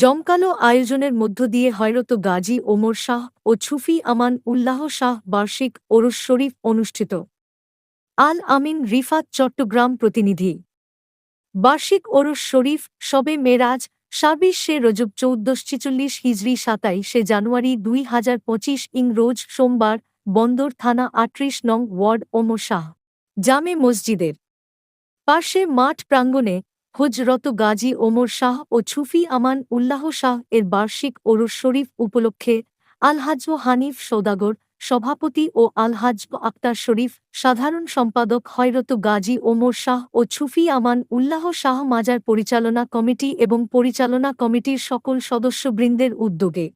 জমকালো আয়োজনের মধ্য দিয়ে হয়রত গাজী ওমর শাহ ও ছুফি আমান উল্লাহ শাহ বার্ষিক ওরস শরীফ অনুষ্ঠিত। আল আমিন রিফাত চট্টগ্রাম প্রতিনিধি। বার্ষিক ওরস শরীফ সবে মেরাজ সাবিশ শে রজব চৌদ্দশ ছিচল্লিশ হিজরি সাতাইশে জানুয়ারি দুই হাজার পঁচিশ ইং রোজ সোমবার বন্দর থানা আটত্রিশ নং ওয়ার্ড ওমর শাহ জামে মসজিদের। পার্শ্বে মাঠ প্রাঙ্গণে হজরত গাজী ওমর শাহ ও ছুফি আমান উল্লাহ শাহ এর বার্ষিক ওরস শরীফ উপলক্ষে আলহাজ হানিফ সৌদাগর সভাপতি ও আলহাজ আক্তার শরীফ সাধারণ সম্পাদক হয়রত গাজী ওমর শাহ ও ছুফি আমান উল্লাহ শাহ মাজার পরিচালনা কমিটি এবং পরিচালনা কমিটির সকল সদস্যবৃন্দের উদ্যোগে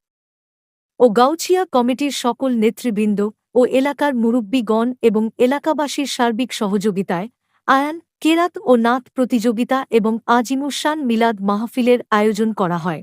ও গাউছিয়া কমিটির সকল নেতৃবৃন্দ ও এলাকার মুরব্বীগণ এবং এলাকাবাসীর সার্বিক সহযোগিতায় আয়ান কেরাত ও নাত প্রতিযোগিতা এবং আজিমুসান মিলাদ মাহফিলের আয়োজন করা হয়।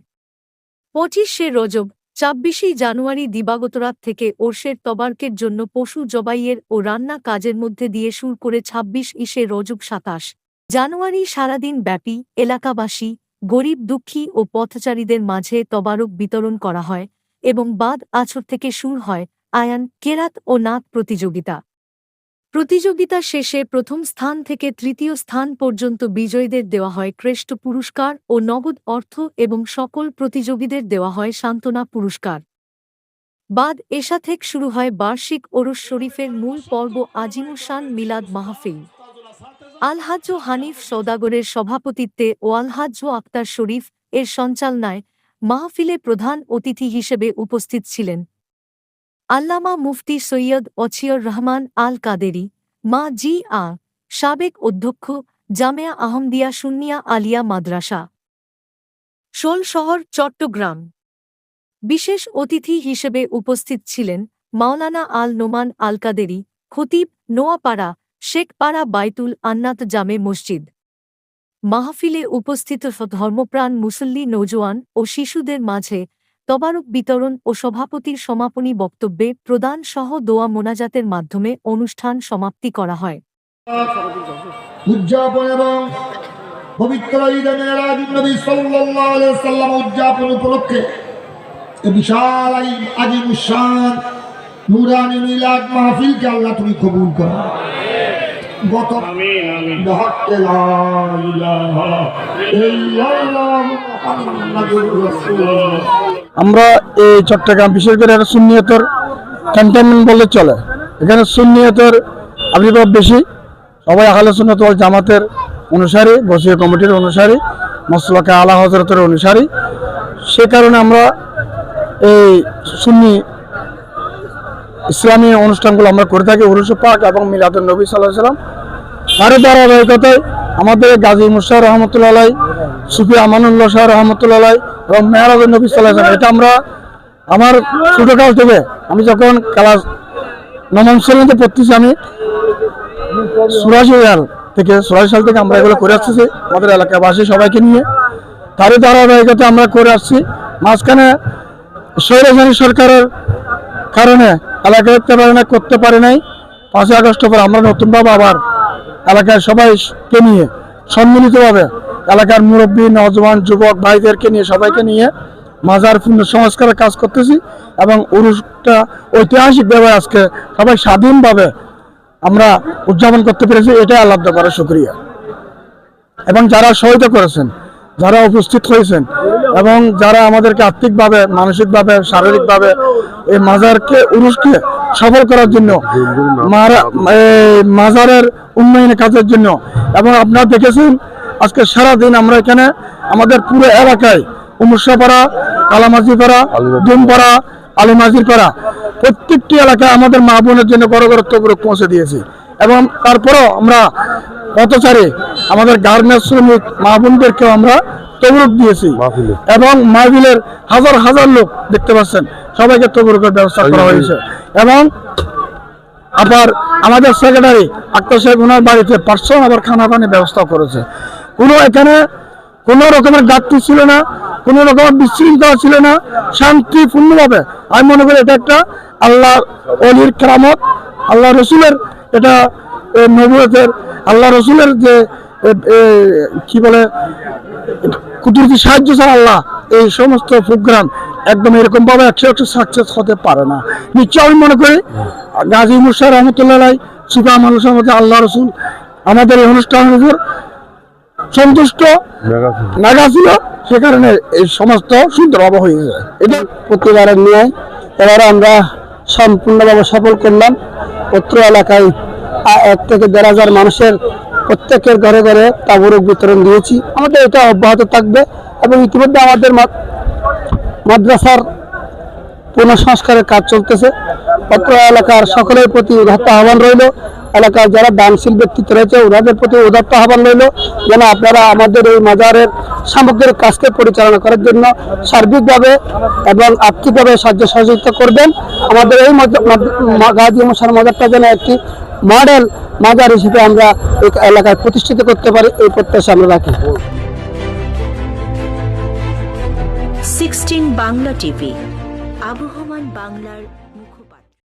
পঁচিশে রজব, ছাব্বিশে জানুয়ারি দিবাগতরাত থেকে ওরসের তবার্কের জন্য পশু জবাইয়ের ও রান্না কাজের মধ্যে দিয়ে শুর করে ছাব্বিশ ইসে রজব সাতাশ। জানুয়ারি সারাদিন ব্যাপী, এলাকাবাসী, গরিব দুঃখী ও পথচারীদের মাঝে তবারক বিতরণ করা হয় এবং বাদ আছর থেকে শুর হয় আয়ান, কেরাত ও নাত প্রতিযোগিতা। প্রতিযোগিতা শেষে প্রথম স্থান থেকে তৃতীয় স্থান পর্যন্ত বিজয়ীদের দেওয়া হয় ক্রেষ্ট পুরস্কার ও নগদ অর্থ এবং সকল প্রতিযোগীদের দেওয়া হয় সান্ত্বনা পুরস্কার। বাদ এশা থেকে শুরু হয় বার্ষিক ওরস শরীফের মূল পর্ব আজিমুসান মিলাদ মাহফিল। আলহাজ্য হানিফ সৌদাগরের সভাপতিত্বে ও আলহাজ্য আক্তার শরীফ এর সঞ্চালনায় মাহফিলে প্রধান অতিথি হিসেবে উপস্থিত ছিলেন। আল্লামা মুফতি সৈয়দ অছিয়র রহমান আল কাদেরি মা জি আ, সাবেক অধ্যক্ষ জামেয়া আহমদিয়া সুন্নিয়া আলিয়া মাদ্রাসা। শোল শহর, চট্টগ্রাম। বিশেষ অতিথি হিসেবে উপস্থিত ছিলেন মাওলানা আল নোমান আল কাদেরি খতিব নোয়াপাড়া শেখপাড়া বাইতুল আন্নাত জামে মসজিদ। মাহফিলে উপস্থিত ধর্মপ্রাণ মুসল্লি নৌজওয়ান ও শিশুদের মাঝে তবারক বিতরণ ও সভাপতির সমাপনী বক্তব্যে প্রদান সহ দোয়া মোনাজাতের মাধ্যমে অনুষ্ঠান সমাপ্তি করা হয়। উদযাপন এবং পবিত্র নবী সাল্লাল্লাহু আলাইহি সাল্লাম উদযাপন উপলক্ষে বিশাল আজিম শান নুরানি মিলাদ মাহফিলকে আল্লাহ তুমি কবুল করো। গত ইলাহা ইল্লাল্লাহ মুহাম্মাদুর রাসূলুল্লাহ। আমরা এই চট্টগ্রাম, বিশেষ করে একটা সুন্নিয়তের ক্যান্টনমেন্ট বললে চলে। এখানে সুন্নিয়তের আবির্ভাব বেশি। সবাই আহলে সুন্নত জামাতের অনুসারী, বসীয় কমিটির অনুসারী, মসলাকে আলা হজরতের অনুসারী। সে কারণে আমরা এই সুন্নি ইসলামী অনুষ্ঠানগুলো আমরা করে থাকি উরুস পাক এবং মিলাদুল নবী সাল্লাহ সাল্লাম। তারই ধারাবাহিকতায় আমাদের গাজী মুশাহ রহমতুল্লাহ সুফি আমানুল্লাহ শাহ রহমতুল্লাহ এবং মেহরাজুল নবী সাল্লাম এটা আমরা আমার ছোটকাল থেকে আমি যখন ক্লাস নবম শ্রেণীতে পড়তেছি, আমি চুরাশি সাল থেকে চুরাশি সাল থেকে আমরা এগুলো করে আসতেছি, আমাদের এলাকাবাসী সবাইকে নিয়ে। তারই ধারাবাহিকতা আমরা করে আসছি। মাঝখানে স্বৈরাচারী সরকারের কারণে এলাকায় করতে পারে না করতে পারে নাই। পাঁচই আগস্ট পর আমরা নতুনভাবে আবার এলাকার সবাইকে নিয়ে সম্মিলিতভাবে এলাকার মুরব্বী, নজওয়ান যুবক ভাইদেরকে নিয়ে, সবাইকে নিয়ে মাজার সংস্কারের কাজ করতেছি এবং উরুষটা ঐতিহাসিকভাবে আজকে সবাই স্বাধীনভাবে আমরা উদযাপন করতে পেরেছি, এটাই আল্লাহ করে শুক্রিয়া। এবং যারা সহায়তা করেছেন, যারা উপস্থিত হয়েছেন এবং যারা আমাদেরকে আর্থিকভাবে, মানসিকভাবে, শারীরিকভাবে এই মাজারকে, উরুষকে সফল করার জন্য, মারা- এই মাজারের উন্নয়নের কাজের জন্য এবং আপনারা দেখেছেন আজকে সারা দিন আমরা এখানে আমাদের পুরো এলাকায় উমুসাপাড়া কালামাজিপাড়া ডুমপাড়া আলিমাজির পাড়া প্রত্যেকটি এলাকায় আমাদের মা বোনের জন্য বড় বড় তবরক পৌঁছে দিয়েছি। এবং তারপরেও আমরা পথচারী আমাদের গার্মেন্টস শ্রমিক মা বোনদেরকেও আমরা তবরক দিয়েছি। এবং মাহবিলের হাজার হাজার লোক দেখতে পাচ্ছেন সবাইকে তবরকের ব্যবস্থা করা হয়েছে। এবং আবার আমাদের সেক্রেটারি আক্তার সাহেব ওনার বাড়িতে পার্সোনাল আবার খানা পানির ব্যবস্থা করেছে। কোনো এখানে কোনো রকমের ঘাটতি ছিল না, কোনো রকমের বিশৃঙ্খলা ছিল না, শান্তিপূর্ণভাবে। আমি মনে করি এটা একটা আল্লাহ অলির কেরামত, আল্লাহ রসুলের এটা নবুয়তের আল্লাহ রসুলের যে কি বলে, কুদরতি সাহায্য ছাড়া আল্লাহ এই সমস্ত প্রোগ্রাম একদম এরকমভাবে একশো একশো সাকসেস হতে পারে না। নিশ্চয় আমি মনে করি গাজী মুর্শা রহমতুল্লাহ শিবা মানুষ আমাদের আল্লাহ রসুল আমাদের এই অনুষ্ঠানের উপর সন্তুষ্ট লাগা ছিল। সে কারণে এই সমস্ত সুন্দরভাবে হয়ে যায়। এটা প্রতিবারের নিয়ে এবারে আমরা সম্পূর্ণভাবে সফল করলাম। পত্র এলাকায় এক থেকে দেড় হাজার মানুষের প্রত্যেকের ঘরে ঘরে তাবুরক বিতরণ দিয়েছি। আমাদের এটা অব্যাহত থাকবে এবং ইতিমধ্যে আমাদের মাদ্রাসার পুনঃসংস্কারের কাজ চলতেছে। পত্র এলাকার সকলের প্রতি আহ্বান রইল। এলাকার যারা দানশীল ব্যক্তিত্ব রয়েছে, ওনাদের প্রতি উদাত্ত আহ্বান রইল। যেন আপনারা আমাদের এই মাজারের সামগ্রিক কাজকে পরিচালনা করার জন্য সার্বিকভাবে এবং আর্থিকভাবে সাহায্য সহযোগিতা করবেন। আমাদের এই গাজী মশার মাজারটা যেন একটি মডেল মাজার হিসেবে আমরা এলাকায় প্রতিষ্ঠিত করতে পারি, এই প্রত্যাশা আমরা রাখি। সিক্সটিন বাংলা টিভি, আবহমান বাংলার